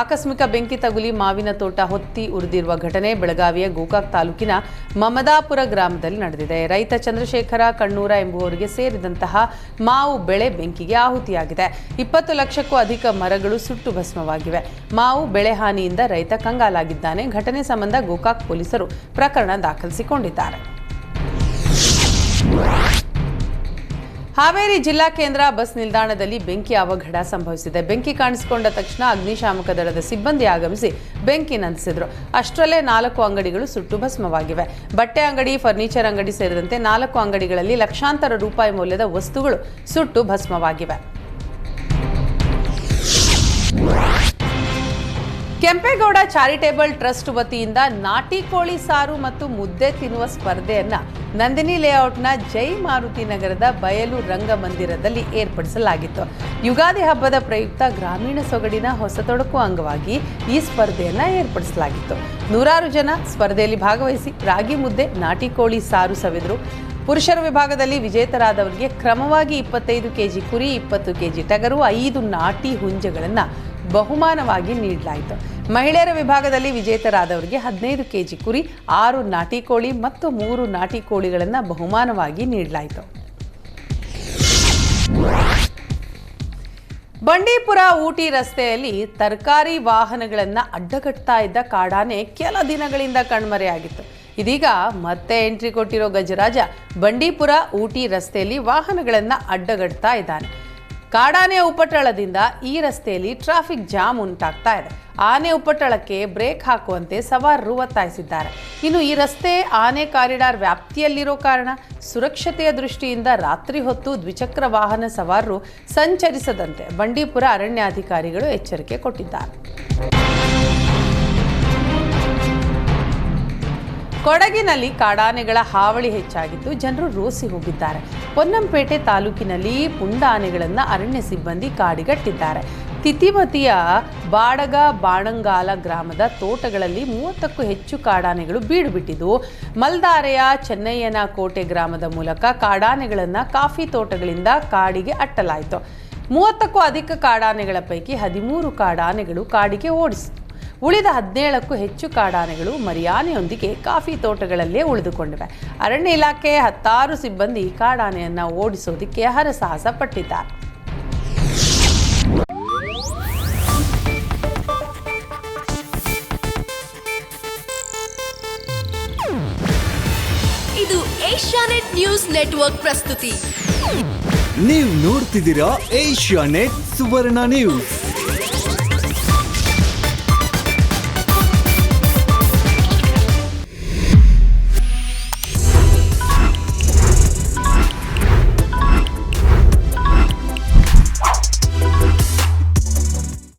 ಆಕಸ್ಮಿಕ ಬೆಂಕಿ ತಗುಲಿ ಮಾವಿನ ತೋಟ ಹೊತ್ತಿ ಉರಿದಿರುವ ಘಟನೆ ಬೆಳಗಾವಿಯ ಗೋಕಾಕ್ ತಾಲೂಕಿನ ಮಮದಾಪುರ ಗ್ರಾಮದಲ್ಲಿ ನಡೆದಿದೆ. ರೈತ ಚಂದ್ರಶೇಖರ ಕಣ್ಣೂರ ಎಂಬುವವರಿಗೆ ಸೇರಿದಂತಹ ಮಾವು ಬೆಳೆ ಬೆಂಕಿಗೆ ಆಹುತಿಯಾಗಿದೆ. ಇಪ್ಪತ್ತು ಲಕ್ಷಕ್ಕೂ ಅಧಿಕ ಮರಗಳು ಸುಟ್ಟು ಭಸ್ಮವಾಗಿವೆ. ಮಾವು ಬೆಳೆ ಹಾನಿಯಿಂದ ರೈತ ಕಂಗಾಲಾಗಿದ್ದಾನೆ. ಘಟನೆ ಸಂಬಂಧ ಗೋಕಾಕ್ ಪೊಲೀಸರು ಪ್ರಕರಣ ದಾಖಲಿಸಿಕೊಂಡಿದ್ದಾರೆ. ಹಾವೇರಿ ಜಿಲ್ಲಾ ಕೇಂದ್ರ ಬಸ್ ನಿಲ್ದಾಣದಲ್ಲಿ ಬೆಂಕಿ ಅವಘಡ ಸಂಭವಿಸಿದೆ. ಬೆಂಕಿ ಕಾಣಿಸಿಕೊಂಡ ತಕ್ಷಣ ಅಗ್ನಿಶಾಮಕ ದಳದ ಸಿಬ್ಬಂದಿ ಆಗಮಿಸಿ ಬೆಂಕಿ ನಂದಿಸಿದ್ರು. ಅಷ್ಟರಲ್ಲೇ ನಾಲ್ಕು ಅಂಗಡಿಗಳು ಸುಟ್ಟು ಭಸ್ಮವಾಗಿವೆ. ಬಟ್ಟೆ ಅಂಗಡಿ, ಫರ್ನಿಚರ್ ಅಂಗಡಿ ಸೇರಿದಂತೆ ನಾಲ್ಕು ಅಂಗಡಿಗಳಲ್ಲಿ ಲಕ್ಷಾಂತರ ರೂಪಾಯಿ ಮೌಲ್ಯದ ವಸ್ತುಗಳು ಸುಟ್ಟು ಭಸ್ಮವಾಗಿವೆ. ಕೆಂಪೇಗೌಡ ಚಾರಿಟೇಬಲ್ ಟ್ರಸ್ಟ್ ವತಿಯಿಂದ ನಾಟಿ ಕೋಳಿ ಸಾರು ಮತ್ತು ಮುದ್ದೆ ತಿನ್ನುವ ಸ್ಪರ್ಧೆಯನ್ನ ನಂದಿನಿ ಲೇಔಟ್ನ ಜೈ ಮಾರುತಿ ನಗರದ ಬಯಲು ರಂಗಮಂದಿರದಲ್ಲಿ ಏರ್ಪಡಿಸಲಾಗಿತ್ತು. ಯುಗಾದಿ ಹಬ್ಬದ ಪ್ರಯುಕ್ತ ಗ್ರಾಮೀಣ ಸೊಗಡಿನ ಹೊಸ ತೊಡಕು ಅಂಗವಾಗಿ ಈ ಸ್ಪರ್ಧೆಯನ್ನ ಏರ್ಪಡಿಸಲಾಗಿತ್ತು. ನೂರಾರು ಜನ ಸ್ಪರ್ಧೆಯಲ್ಲಿ ಭಾಗವಹಿಸಿ ರಾಗಿ ಮುದ್ದೆ, ನಾಟಿ ಕೋಳಿ ಸಾರು ಸವಿದರು. ಪುರುಷರ ವಿಭಾಗದಲ್ಲಿ ವಿಜೇತರಾದವರಿಗೆ ಕ್ರಮವಾಗಿ ಇಪ್ಪತ್ತೈದು ಕೆಜಿ ಕುರಿ, ಇಪ್ಪತ್ತು ಕೆಜಿ ಟಗರು, ಐದು ನಾಟಿ ಹುಂಜಗಳನ್ನು ಬಹುಮಾನವಾಗಿ ನೀಡಲಾಯಿತು. ಮಹಿಳೆಯರ ವಿಭಾಗದಲ್ಲಿ ವಿಜೇತರಾದವರಿಗೆ ಹದಿನೈದು ಕೆಜಿ ಕುರಿ, ಆರು ನಾಟಿ ಕೋಳಿ ಮತ್ತು ಮೂರು ನಾಟಿ ಕೋಳಿಗಳನ್ನು ಬಹುಮಾನವಾಗಿ ನೀಡಲಾಯಿತು. ಬಂಡೀಪುರ ಊಟಿ ರಸ್ತೆಯಲ್ಲಿ ತರಕಾರಿ ವಾಹನಗಳನ್ನು ಅಡ್ಡಗಟ್ತಾ ಇದ್ದ ಕಾಡಾನೆ ಕೆಲ ದಿನಗಳಿಂದ ಕಣ್ಮರೆಯಾಗಿತ್ತು. ಇದೀಗ ಮತ್ತೆ ಎಂಟ್ರಿ ಕೊಟ್ಟಿರೋ ಗಜರಾಜ ಬಂಡೀಪುರ ಊಟಿ ರಸ್ತೆಯಲ್ಲಿ ವಾಹನಗಳನ್ನು ಅಡ್ಡಗಟ್ತಾ ಇದ್ದಾನೆ. ಕಾಡಾನೆಯ ಉಪಟಳದಿಂದ ಈ ರಸ್ತೆಯಲ್ಲಿ ಟ್ರಾಫಿಕ್ ಜಾಮ್ ಉಂಟಾಗ್ತಾ ಇದೆ. ಆನೆ ಉಪಟಳಕ್ಕೆ ಬ್ರೇಕ್ ಹಾಕುವಂತೆ ಸವಾರರು ಒತ್ತಾಯಿಸಿದ್ದಾರೆ. ಇನ್ನು ಈ ರಸ್ತೆ ಆನೆ ಕಾರಿಡಾರ್ ವ್ಯಾಪ್ತಿಯಲ್ಲಿರೋ ಕಾರಣ ಸುರಕ್ಷತೆಯ ದೃಷ್ಟಿಯಿಂದ ರಾತ್ರಿ ಹೊತ್ತು ದ್ವಿಚಕ್ರ ವಾಹನ ಸವಾರರು ಸಂಚರಿಸದಂತೆ ಬಂಡೀಪುರ ಅರಣ್ಯಾಧಿಕಾರಿಗಳು ಎಚ್ಚರಿಕೆ ಕೊಟ್ಟಿದ್ದಾರೆ. ಕೊಡಗಿನಲ್ಲಿ ಕಾಡಾನೆಗಳ ಹಾವಳಿ ಹೆಚ್ಚಾಗಿದ್ದು ಜನರು ರೋಸಿ ಹೋಗಿದ್ದಾರೆ. ಪೊನ್ನಂಪೇಟೆ ತಾಲೂಕಿನಲ್ಲಿ ಪುಂಡಾನೆಗಳನ್ನು ಅರಣ್ಯ ಸಿಬ್ಬಂದಿ ಕಾಡಿಗಟ್ಟಿದ್ದಾರೆ. ತಿತಿಮತಿಯ ಬಾಡಗ ಬಾಣಂಗಾಲ ಗ್ರಾಮದ ತೋಟಗಳಲ್ಲಿ ಮೂವತ್ತಕ್ಕೂ ಹೆಚ್ಚು ಕಾಡಾನೆಗಳು ಬೀಡುಬಿಟ್ಟಿದ್ದು, ಮಲ್ದಾರೆಯ ಚೆನ್ನಯ್ಯನ ಕೋಟೆ ಗ್ರಾಮದ ಮೂಲಕ ಕಾಡಾನೆಗಳನ್ನು ಕಾಫಿ ತೋಟಗಳಿಂದ ಕಾಡಿಗೆ ಅಟ್ಟಲಾಯಿತು. ಮೂವತ್ತಕ್ಕೂ ಅಧಿಕ ಕಾಡಾನೆಗಳ ಪೈಕಿ ಹದಿಮೂರು ಕಾಡಾನೆಗಳು ಕಾಡಿಗೆ ಓಡಿಸಿತು ಉಳಿದ ಹದಿನೇಳಕ್ಕೂ ಹೆಚ್ಚು ಕಾಡಾನೆಗಳು ಮರಿಯಾನೆಯೊಂದಿಗೆ ಕಾಫಿ ತೋಟಗಳಲ್ಲೇ ಉಳಿದುಕೊಂಡಿವೆ. ಅರಣ್ಯ ಇಲಾಖೆ ಹತ್ತಾರು ಸಿಬ್ಬಂದಿ ಕಾಡಾನೆಯನ್ನು ಓಡಿಸೋದಕ್ಕೆ ಹರಸಾಹಸ ಪಟ್ಟಿದ್ದಾರೆ. ಇದು ಏಷ್ಯಾನೆಟ್ ನ್ಯೂಸ್ ನೆಟ್ವರ್ಕ್ ಪ್ರಸ್ತುತಿ. ನೀವು ನೋಡ್ತಿದ್ದೀರಾ ಏಷ್ಯಾ ನೆಟ್ ಸುವರ್ಣ ನ್ಯೂಸ್.